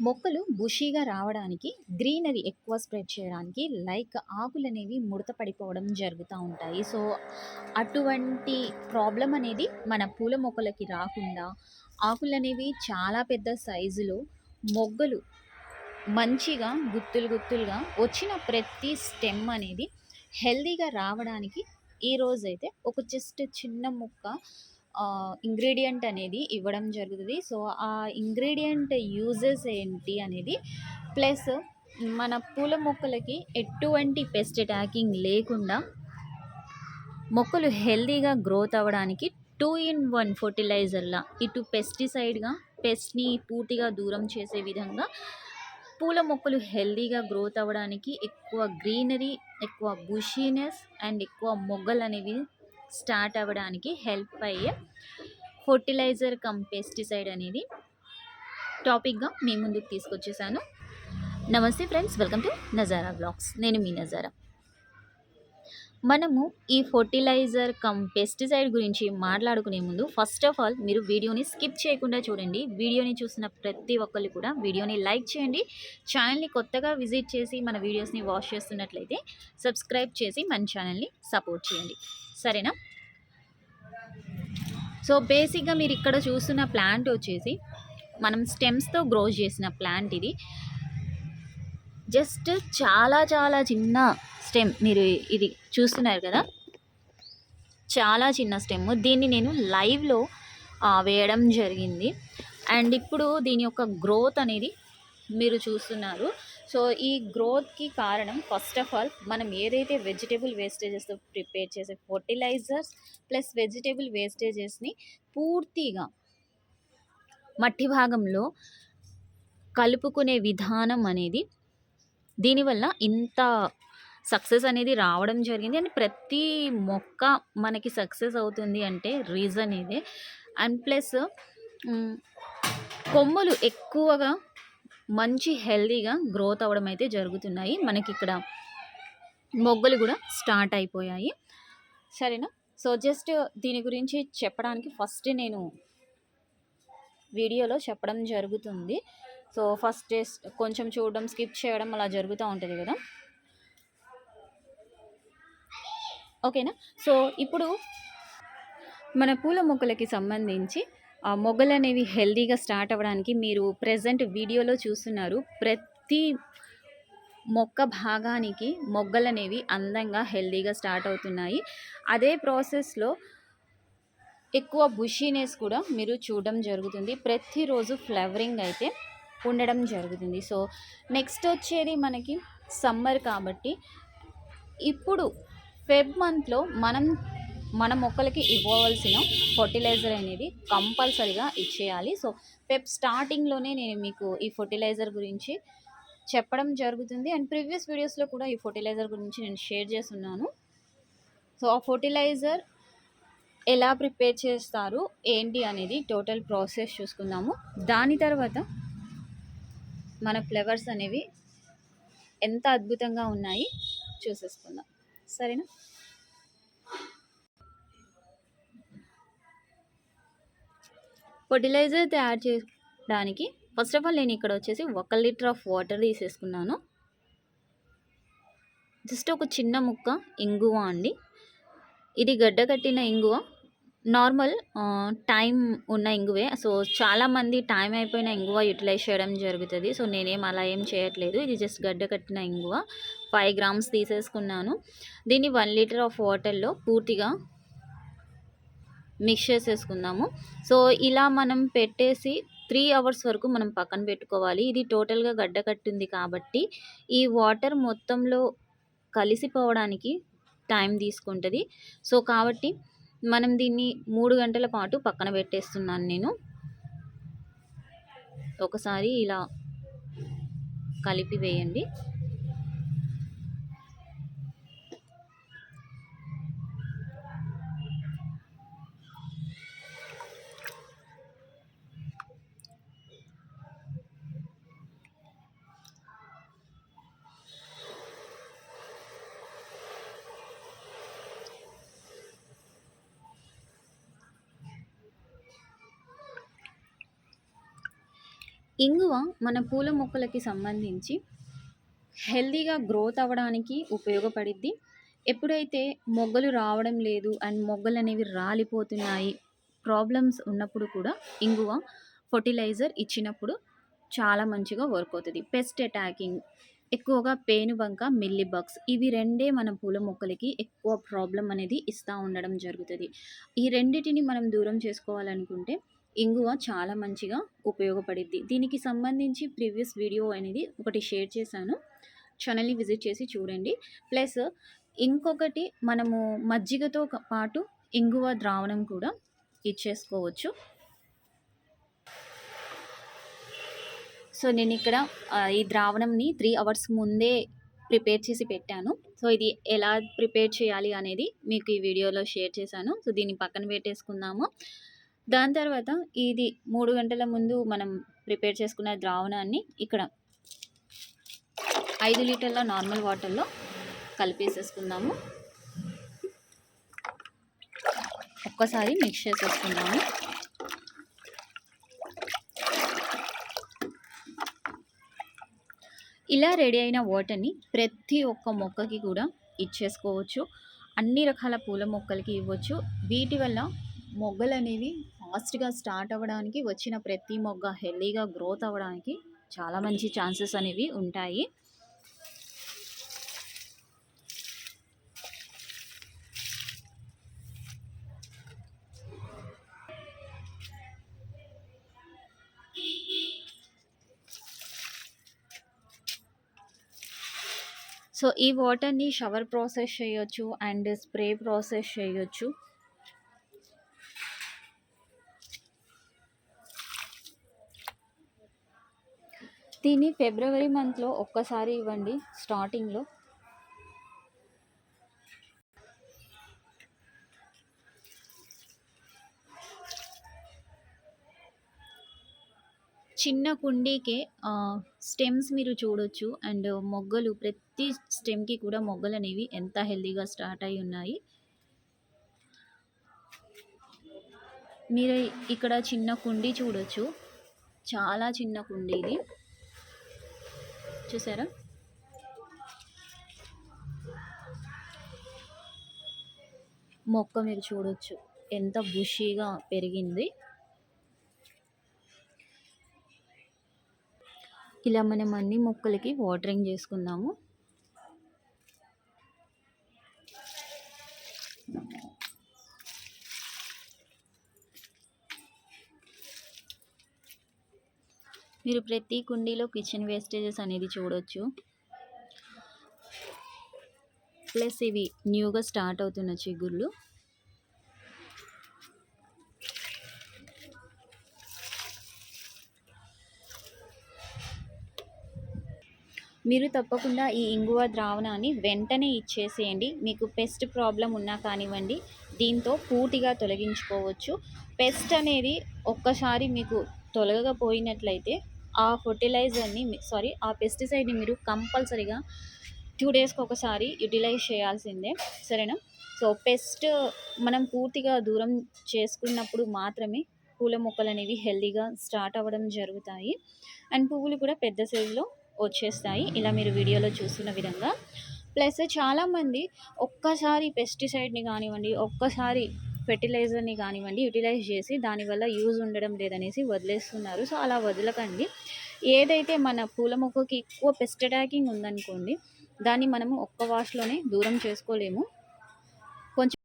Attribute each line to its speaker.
Speaker 1: మొక్కలు బుషీగా రావడానికి, గ్రీనరీ ఎక్కువ స్ప్రెడ్ చేయడానికి లైక్ ఆకులనేవి ముడత పడిపోవడం జరుగుతూ ఉంటాయి. సో, అటువంటి ప్రాబ్లం అనేది మన పూల మొక్కలకి రాకుండా, ఆకులనేవి చాలా పెద్ద సైజులో మొగ్గలు మంచిగా గుత్తులు గుత్తులుగా వచ్చిన ప్రతి స్టెమ్ అనేది హెల్తీగా రావడానికి ఈరోజైతే ఒక జస్ట్ చిన్న మొక్క ఇంగ్రీడియంట్ అనేది ఇవ్వడం జరుగుతుంది. సో, ఆ ఇంగ్రీడియంట్ యూజెస్ ఏంటి అనేది ప్లస్ మన పూల మొక్కలకి ఎటువంటి పెస్ట్ అటాకింగ్ లేకుండా మొక్కలు హెల్దీగా గ్రోత్ అవ్వడానికి టూ ఇన్ వన్ ఫర్టిలైజర్లా ఇటు పెస్టిసైడ్‌గా పెస్ట్‌ని పూర్తిగా దూరం చేసే విధంగా పూల మొక్కలు హెల్దీగా గ్రోత్ అవ్వడానికి, ఎక్కువ గ్రీనరీ, ఎక్కువ బుషీనెస్ అండ్ ఎక్కువ మొగ్గలు అనేవి స్టార్ట్ అవ్వడానికి హెల్ప్ అయ్యే ఫర్టిలైజర్ కమ్ పెస్టిసైడ్ అనేది టాపిక్‌గా మీ ముందుకు తీసుకొచ్చేసాను. నమస్తే friends welcome to Nazara blogs నేను మీ నజారా. మనము ఈ ఫర్టిలైజర్ కమ్ పెస్టిసైడ్ గురించి మాట్లాడుకునే ముందు ఫస్ట్ ఆఫ్ ఆల్ మీరు వీడియోని స్కిప్ చేయకుండా చూడండి. వీడియోని చూసిన ప్రతి ఒక్కళ్ళు కూడా వీడియోని లైక్ చేయండి. ఛానల్‌ని కొత్తగా విజిట్ చేసి మన వీడియోస్‌ని వాచ్ చేస్తున్నట్లయితే సబ్స్క్రైబ్ చేసి మన ఛానల్‌ని సపోర్ట్ చేయండి. సరేనా? సో, బేసిక్‌గా మీరు ఇక్కడ చూస్తున్న ప్లాంట్ వచ్చేసి మనం స్టెమ్స్‌తో గ్రో చేసిన ప్లాంట్ ఇది. జస్ట్ చాలా చాలా చిన్న స్టెమ్ మీరు ఇది చూస్తున్నారు కదా! చాలా చిన్న స్టెమ్. దీన్ని నేను లైవ్‌లో వేయడం జరిగింది. అండ్ ఇప్పుడు దీని యొక్క గ్రోత్ అనేది మీరు చూస్తున్నారు. సో, ఈ గ్రోత్‌కి కారణం ఫస్ట్ ఆఫ్ ఆల్ మనం ఏదైతే వెజిటేబుల్ వేస్టేజెస్‌తో ప్రిపేర్ చేసే ఫర్టిలైజర్స్ ప్లస్ వెజిటేబుల్ వేస్టేజెస్‌ని పూర్తిగా మట్టి భాగంలో కలుపుకునే విధానం అనేది దీనివల్ల ఇంత సక్సెస్ అనేది రావడం జరిగింది. అండ్ ప్రతి మొక్క మనకి సక్సెస్ అవుతుంది అంటే రీజన్ ఇదే. అండ్ ప్లస్ కొమ్మలు ఎక్కువగా మంచి హెల్తీగా గ్రోత్ అవ్వడం అయితే జరుగుతున్నాయి. మనకి ఇక్కడ మొగ్గలు కూడా స్టార్ట్ అయిపోయాయి. సరేనా? సో, జస్ట్ దీని గురించి చెప్పడానికి ఫస్ట్ నేను వీడియోలో చెప్పడం జరుగుతుంది. సో, ఫస్ట్ జస్ట్ కొంచెం చూడడం, స్కిప్ చేయడం అలా జరుగుతూ ఉంటుంది కదా! ఓకేనా? సో, ఇప్పుడు మన పూల మొక్కలకి సంబంధించి ఆ మొగ్గలనేవి హెల్దీగా స్టార్ట్ అవ్వడానికి మీరు ప్రజెంట్ వీడియోలో చూస్తున్నారు. ప్రతి మొక్క భాగానికి మొగ్గలనేవి అందంగా, హెల్దీగా స్టార్ట్ అవుతున్నాయి. అదే ప్రాసెస్‌లో ఎక్కువ బుషీనెస్ కూడా మీరు చూడడం జరుగుతుంది. ప్రతిరోజు ఫ్లవరింగ్ అయితే ఉండడం జరుగుతుంది. సో, నెక్స్ట్ వచ్చేది మనకి సమ్మర్ కాబట్టి ఇప్పుడు ఫెబ్ మంత్‌లో మనం మన మొక్కలకి ఇవ్వవలసిన ఫర్టిలైజర్ అనేది కంపల్సరీగా ఇచ్చేయాలి. సో, ఫెబ్ స్టార్టింగ్‌లోనే నేను మీకు ఈ ఫర్టిలైజర్ గురించి చెప్పడం జరుగుతుంది. అండ్ ప్రీవియస్ వీడియోస్‌లో కూడా ఈ ఫర్టిలైజర్ గురించి నేను షేర్ చేస్తున్నాను సో, ఆ ఫర్టిలైజర్ ఎలా ప్రిపేర్ చేస్తారు, ఏంటి అనేది టోటల్ ప్రాసెస్ చూసుకుందాము. దాని తర్వాత మన ఫ్లవర్స్ అనేవి ఎంత అద్భుతంగా ఉన్నాయి చూసేసుకుందాం. సరేనా? ఫెర్టిలైజర్ తయారు చేయడానికి ఫస్ట్ ఆఫ్ ఆల్ నేను ఇక్కడ వచ్చేసి ఒక లీటర్ ఆఫ్ వాటర్ తీసేసుకున్నాను. జస్ట్ ఒక చిన్న ముక్క ఇంగువ అండి. ఇది గడ్డ కట్టిన ఇంగువ. నార్మల్ టైం ఉన్న ఇంగువే. సో, చాలామంది టైం అయిపోయిన ఇంగువ యుటిలైజ్ చేయడం జరుగుతుంది సో, నేనేం అలా ఏం చేయట్లేదు. ఇది జస్ట్ గడ్డ కట్టిన ఇంగువ ఫైవ్ గ్రామ్స్ తీసేసుకున్నాను. దీన్ని వన్ లీటర్ ఆఫ్ వాటర్‌లో పూర్తిగా మిక్స్ చేసేసుకుందాము. సో, ఇలా మనం పెట్టేసి త్రీ అవర్స్ వరకు మనం పక్కన పెట్టుకోవాలి. ఇది టోటల్‌గా గడ్డ కట్టింది కాబట్టి ఈ వాటర్ మొత్తంలో కలిసిపోవడానికి టైం తీసుకుంటుంది సో, కాబట్టి మనం దీన్ని మూడు గంటల పాటు పక్కన పెట్టేస్తున్నాను నేను. ఒకసారి ఇలా కలిపి వేయండి. ఇంగువ మన పూల మొక్కలకి సంబంధించి హెల్తీగా గ్రోత్ అవ్వడానికి ఉపయోగపడిద్ది. ఎప్పుడైతే మొగ్గలు రావడం లేదు అండ్ మొగ్గలు అనేవి రాలిపోతున్నాయి ప్రాబ్లమ్స్ ఉన్నప్పుడు కూడా ఇంగువ ఫర్టిలైజర్ ఇచ్చినప్పుడు చాలా మంచిగా వర్క్ అవుతుంది. పెస్ట్ అటాకింగ్ ఎక్కువగా పేనుబంక మిల్లిబగ్స్ ఇవి రెండే మన పూల మొక్కలకి ఎక్కువ ప్రాబ్లం అనేది ఇస్తూ ఉండడం జరుగుతుంది. ఈ రెండిటిని మనం దూరం చేసుకోవాలనుకుంటే ఇంగువ చాలా మంచిగా ఉపయోగపడిద్ది. దీనికి సంబంధించి ప్రీవియస్ వీడియో అనేది ఒకటి షేర్ చేశాను. ఛానల్ని విజిట్ చేసి చూడండి. ప్లస్ ఇంకొకటి మనము మజ్జిగతో పాటు ఇంగువ ద్రావణం కూడా ఇచ్చేసుకోవచ్చు. సో నేను ఇక్కడ ఈ ద్రావణంని త్రీ అవర్స్ ముందే ప్రిపేర్ చేసి పెట్టాను. సో ఇది ఎలా ప్రిపేర్ చేయాలి అనేది మీకు ఈ వీడియోలో షేర్ చేశాను. సో దీన్ని పక్కన పెట్టేసుకుందాము. దాని తర్వాత ఇది మూడు గంటల ముందు మనం ప్రిపేర్ చేసుకున్న ద్రావణాన్ని ఇక్కడ ఐదు లీటర్ల నార్మల్ వాటర్లో కలిపేసేసుకుందాము. ఒక్కసారి మిక్స్ చేసేసుకుందాము. ఇలా రెడీ అయిన వాటర్ని ప్రతి ఒక్క మొక్కకి కూడా ఇచ్చేసుకోవచ్చు. అన్ని రకాల పూల మొక్కలకి ఇవ్వచ్చు. వీటి వల్ల మొగ్గలు అనేవి ఫాస్ట్గా స్టార్ట్ అవ్వడానికి వచ్చిన ప్రతి మొగ్గ హెల్దీగా గ్రోత్ అవ్వడానికి చాలా మంచి ఛాన్సెస్ అనేవి ఉంటాయి. సో ఈ వాటర్ని షవర్ ప్రాసెస్ చేయొచ్చు అండ్ స్ప్రే ప్రాసెస్ చేయొచ్చు. దీన్ని ఫిబ్రవరి మంత్లో ఒక్కసారి ఇవ్వండి స్టార్టింగ్లో. చిన్న కుండీకే స్టెమ్స్ మీరు చూడొచ్చు అండ్ మొగ్గలు ప్రతి స్టెమ్కి కూడా మొగ్గలు అనేవి ఎంత హెల్దీగా స్టార్ట్ అయి ఉన్నాయి. మీరు ఇక్కడ చిన్న కుండీ చూడొచ్చు. చాలా చిన్న కుండీ ఇది. చూసారా? మొక్క మీరు చూడొచ్చు. ఎంత బుషీగా పెరిగింది. ఇలా మనం అన్ని మొక్కలకి వాటరింగ్ చేసుకుందాము. మీరు ప్రతి కుండీలో కిచెన్ వేస్టేజెస్ అనేది చూడొచ్చు. ప్లస్ ఇవి న్యూగా స్టార్ట్ అవుతున్న చిగుళ్ళు మీరు తప్పకుండా ఈ ఇంగువ ద్రావణాన్ని వెంటనే ఇచ్చేసేయండి. మీకు పెస్ట్ ప్రాబ్లం ఉన్నా కానివ్వండి దీంతో పూర్తిగా తొలగించుకోవచ్చు. పెస్ట్ అనేది ఒక్కసారి మీకు తొలగకపోయినట్లయితే ఆ ఫర్టిలైజర్ని సారీ ఆ పెస్టిసైడ్ని మీరు కంపల్సరీగా టూ డేస్కి ఒకసారి యూటిలైజ్ చేయాల్సిందే సరేనా? సో పెస్ట్ మనం పూర్తిగా దూరం చేసుకున్నప్పుడు మాత్రమే పూల మొక్కలు అనేవి హెల్దీగా స్టార్ట్ అవ్వడం జరుగుతాయి. అండ్ పువ్వులు కూడా పెద్ద సైజులో వచ్చేస్తాయి ఇలా మీరు వీడియోలో చూస్తున్న విధంగా. ప్లస్ చాలామంది ఒక్కసారి పెస్టిసైడ్ని కానివ్వండి ఒక్కసారి ఫెర్టిలైజర్ని కానివ్వండి యూటిలైజ్ చేసి దానివల్ల యూజ్ ఉండడం లేదనేసి వదిలేస్తున్నారు. సో అలా వదలకండి. ఏదైతే మన పూల మొక్కకి ఎక్కువ పెస్ట్ అటాకింగ్ ఉందనుకోండి దాన్ని మనము ఒక్క వాష్లోనే దూరం చేసుకోలేము. కొంచెం